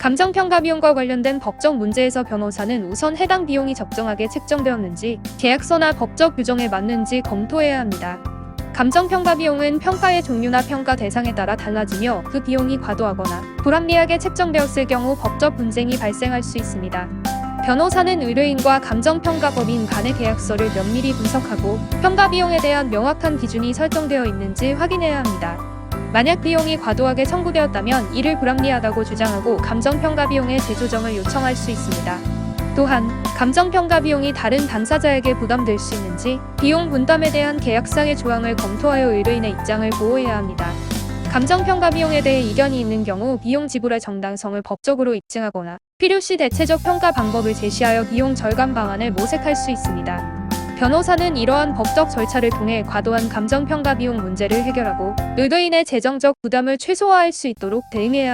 감정평가 비용과 관련된 법적 문제에서 변호사는 우선 해당 비용이 적정하게 책정되었는지 계약서나 법적 규정에 맞는지 검토해야 합니다. 감정평가 비용은 평가의 종류나 평가 대상에 따라 달라지며 그 비용이 과도하거나 불합리하게 책정되었을 경우 법적 분쟁이 발생할 수 있습니다. 변호사는 의뢰인과 감정평가법인 간의 계약서를 면밀히 분석하고 평가 비용에 대한 명확한 기준이 설정되어 있는지 확인해야 합니다. 만약 비용이 과도하게 청구되었다면 이를 불합리하다고 주장하고 감정평가 비용의 재조정을 요청할 수 있습니다. 또한 감정평가 비용이 다른 당사자에게 부담될 수 있는지 비용 분담에 대한 계약상의 조항을 검토하여 의뢰인의 입장을 보호해야 합니다. 감정평가 비용에 대해 이견이 있는 경우 비용 지불의 정당성을 법적으로 입증하거나 필요시 대체적 평가 방법을 제시하여 비용 절감 방안을 모색할 수 있습니다. 변호사는 이러한 법적 절차를 통해 과도한 감정평가 비용 문제를 해결하고 의뢰인의 재정적 부담을 최소화할 수 있도록 대응해야